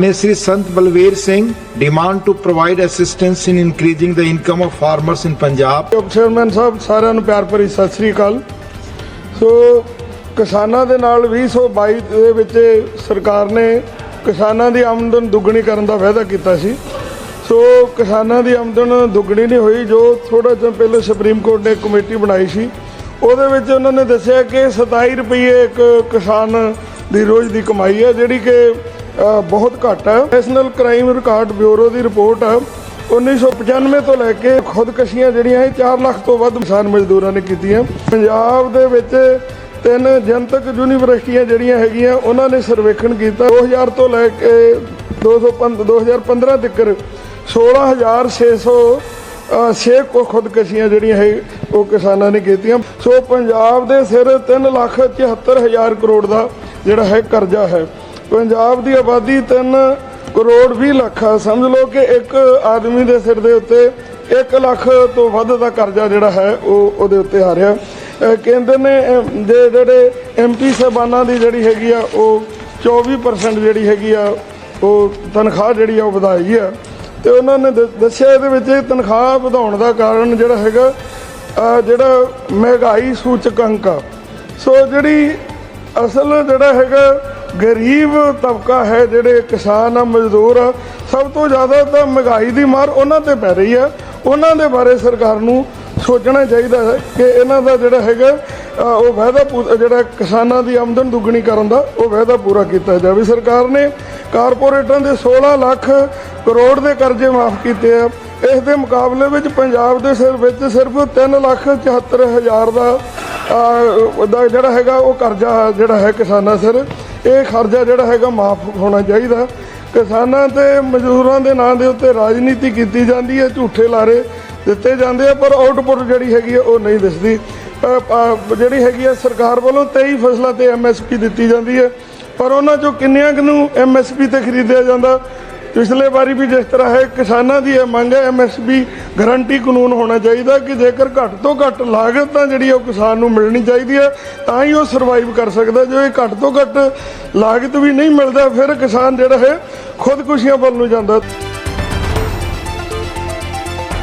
ਨੇ Shri Sant Balbir Singh demand to provide assistance in increasing the income of farmers in Punjab. Chairman sahib, ਸਾਰਿਆਂ ਨੂੰ ਪਿਆਰ ਭਰੀ ਸਤਿ ਸ੍ਰੀ ਅਕਾਲ। ਸੋ ਕਿਸਾਨਾਂ ਦੇ ਨਾਲ 2022 ਦੇ ਵਿੱਚ ਸਰਕਾਰ ਨੇ ਕਿਸਾਨਾਂ ਦੀ ਆਮਦਨ ਦੁੱਗਣੀ ਕਰਨ ਦਾ ਵਾਅਦਾ ਕੀਤਾ ਸੀ। ਸੋ ਕਿਸਾਨਾਂ ਦੀ ਆਮਦਨ ਦੁੱਗਣੀ ਨਹੀਂ ਹੋਈ, ਜੋ ਥੋੜਾ ਜਿਹਾ ਪਹਿਲਾਂ ਸੁਪਰੀਮ ਕੋਰਟ ਨੇ ਕਮੇਟੀ ਬਣਾਈ ਸੀ। ਉਹਦੇ ਵਿੱਚ ਉਹਨਾਂ ਨੇ ਦੱਸਿਆ ਕਿ 27 ਰੁਪਏ ਇੱਕ ਕਿਸਾਨ ਦੀ ਰੋਜ਼ ਦੀ ਕਮਾਈ ਹੈ, ਜਿਹੜੀ ਕਿ ਬਹੁਤ ਘੱਟ ਹੈ। ਨੈਸ਼ਨਲ ਕ੍ਰਾਈਮ ਰਿਕਾਰਡ ਬਿਊਰੋ ਦੀ ਰਿਪੋਰਟ ਹੈ। 1995 ਤੋਂ ਲੈ ਕੇ ਖੁਦਕਸ਼ੀਆਂ ਜਿਹੜੀਆਂ ਇਹ 4 ਲੱਖ ਤੋਂ ਵੱਧ ਕਿਸਾਨ ਮਜ਼ਦੂਰਾਂ ਨੇ ਕੀਤੀਆਂ। ਪੰਜਾਬ ਦੇ ਵਿੱਚ ਤਿੰਨ ਜਨਤਕ ਯੂਨੀਵਰਸਿਟੀਆਂ ਜਿਹੜੀਆਂ ਹੈਗੀਆਂ ਉਹਨਾਂ ਨੇ ਸਰਵੇਖਣ ਕੀਤਾ। 2000 ਤੋਂ ਲੈ ਕੇ 215 2015 ਤੱਕ 16600 ਅ, ਛੇ ਕੋ ਖੁਦਕਸ਼ੀਆਂ ਜਿਹੜੀਆਂ ਹੈ ਉਹ ਕਿਸਾਨਾਂ ਨੇ ਕੀਤੀਆਂ। ਸੋ ਪੰਜਾਬ ਦੇ ਸਿਰ 3 ਲੱਖ 74 ਹਜ਼ਾਰ ਕਰੋੜ ਦਾ ਜਿਹੜਾ ਹੈ ਕਰਜ਼ਾ ਹੈ। ਪੰਜਾਬ ਦੀ ਆਬਾਦੀ 3 ਕਰੋੜ 20 ਲੱਖ ਆ। ਸਮਝ ਲਓ ਕਿ ਇੱਕ ਆਦਮੀ ਦੇ ਸਿਰ ਦੇ ਉੱਤੇ 1 ਲੱਖ ਤੋਂ ਵੱਧ ਦਾ ਕਰਜ਼ਾ ਜਿਹੜਾ ਹੈ, ਉਹ ਉਹਦੇ ਉੱਤੇ ਆ ਰਿਹਾ। ਅਹ ਕੇਂਦਰ ਨੇ ਜੇ ਜਿਹੜੇ ਐਮਪੀ ਸਾਹਿਬਾਨਾਂ ਦੀ ਜਿਹੜੀ ਹੈਗੀ ਆ, ਉਹ 24% ਜਿਹੜੀ ਹੈਗੀ ਆ, ਉਹ ਤਨਖਾਹ ਜਿਹੜੀ ਆ, ਉਹ ਵਧਾਈ ਆ। ਤੇ ਉਹਨਾਂ ਨੇ ਦ- ਦੱਸਿਆ ਇਹਦੇ ਵਿੱਚ ਤਨਖਾਹ ਵਧਾਉਣ ਦਾ ਕਾਰਨ ਜਿਹੜਾ ਹੈਗਾ ਜਿਹੜਾ ਮਹਿੰਗਾਈ ਸੂਚਕ ਅੰਕ ਆ। ਸੋ ਜਿਹੜੀ ਅਸਲ ਜਿਹੜਾ ਹੈਗਾ ਗਰੀਬ ਤਬਕਾ ਹੈ ਜਿਹੜੇ ਕਿਸਾਨ ਆ, ਮਜ਼ਦੂਰ ਆ, ਸਭ ਤੋਂ ਜ਼ਿਆਦਾ ਤਾਂ ਮਹਿੰਗਾਈ ਦੀ ਮਾਰ ਉਹਨਾਂ ਤੇ ਪੈ ਰਹੀ ਆ। ਉਹਨਾਂ ਦੇ ਬਾਰੇ ਸਰਕਾਰ ਨੂੰ ਸੋਚਣਾ ਚਾਹੀਦਾ ਹੈ ਕਿ ਇਹਨਾਂ ਦਾ ਜਿਹੜਾ ਹੈਗਾ ਉਹ ਵਾਅਦਾ ਪੂ- ਜਿਹੜਾ ਕਿਸਾਨਾਂ ਦੀ ਆਮਦਨ ਦੁੱਗਣੀ ਕਰਨ ਦਾ, ਉਹ ਵਾਅਦਾ ਪੂਰਾ ਕੀਤਾ ਜਾਵੇ। ਸਰਕਾਰ ਨੇ ਕਾਰਪੋਰੇਟਾਂ ਦੇ 16 ਲੱਖ ਕਰੋੜ ਦੇ ਕਰਜ਼ੇ ਮਾਫ ਕੀਤੇ ਆ। ਇਸ ਦੇ ਮੁਕਾਬਲੇ ਵਿੱਚ ਪੰਜਾਬ ਦੇ ਸਿਰ ਵਿੱਚ ਸਿਰਫ 3 ਲੱਖ 74 ਹਜ਼ਾਰ ਦਾ ਜਿਹੜਾ ਹੈਗਾ, ਉਹ ਕਰਜ਼ਾ ਜਿਹੜਾ ਹੈ ਕਿਸਾਨਾਂ ਸਿਰ ਇਹ ਖਰਚਾ ਜਿਹੜਾ ਹੈਗਾ ਮਾਫ ਹੋਣਾ ਚਾਹੀਦਾ। ਕਿਸਾਨਾਂ ਤੇ ਮਜ਼ਦੂਰਾਂ ਦੇ ਨਾਂ ਦੇ ਉੱਤੇ ਰਾਜਨੀਤੀ ਕੀਤੀ ਜਾਂਦੀ ਹੈ, ਝੂਠੇ ਲਾਰੇ ਦਿੱਤੇ ਜਾਂਦੇ ਆ, ਪਰ ਆਊਟਪੁੱਟ ਜਿਹੜੀ ਹੈਗੀ ਆ ਉਹ ਨਹੀਂ ਦਿਸਦੀ। ਜਿਹੜੀ ਹੈਗੀ ਆ ਸਰਕਾਰ ਵੱਲੋਂ 23 ਫਸਲਾਂ ਤੇ ਐਮਐਸਪੀ ਦਿੱਤੀ ਜਾਂਦੀ ਹੈ, ਪਰ ਉਹਨਾਂ ਚੋਂ ਕਿੰਨਿਆਂ ਕੁ ਨੂੰ ਐਮਐਸਪੀ ਤੇ ਖਰੀਦਿਆ ਜਾਂਦਾ? ਪਿਛਲੇ ਵਾਰੀ ਵੀ ਜਿਸ ਤਰ੍ਹਾਂ ਹੈ ਕਿਸਾਨਾਂ ਦੀ ਇਹ ਮੰਗ ਹੈ ਐਮਐਸਪੀ ਗਾਰੰਟੀ ਕਾਨੂੰਨ ਹੋਣਾ ਚਾਹੀਦਾ ਕਿ ਜੇਕਰ ਘੱਟ ਤੋਂ ਘੱਟ ਲਾਗਤ ਤਾਂ ਜਿਹੜੀ ਉਹ ਕਿਸਾਨ ਨੂੰ ਮਿਲਣੀ ਚਾਹੀਦੀ ਹੈ, ਤਾਂ ਹੀ ਉਹ ਸਰਵਾਈਵ ਕਰ ਸਕਦਾ। ਜੋ ਇਹ ਘੱਟ ਤੋਂ ਘੱਟ ਲਾਗਤ ਵੀ ਨਹੀਂ ਮਿਲਦਾ, ਫਿਰ ਕਿਸਾਨ ਜਿਹੜਾ ਹੈ ਖੁਦਕੁਸ਼ੀਆਂ ਵੱਲ ਨੂੰ ਜਾਂਦਾ।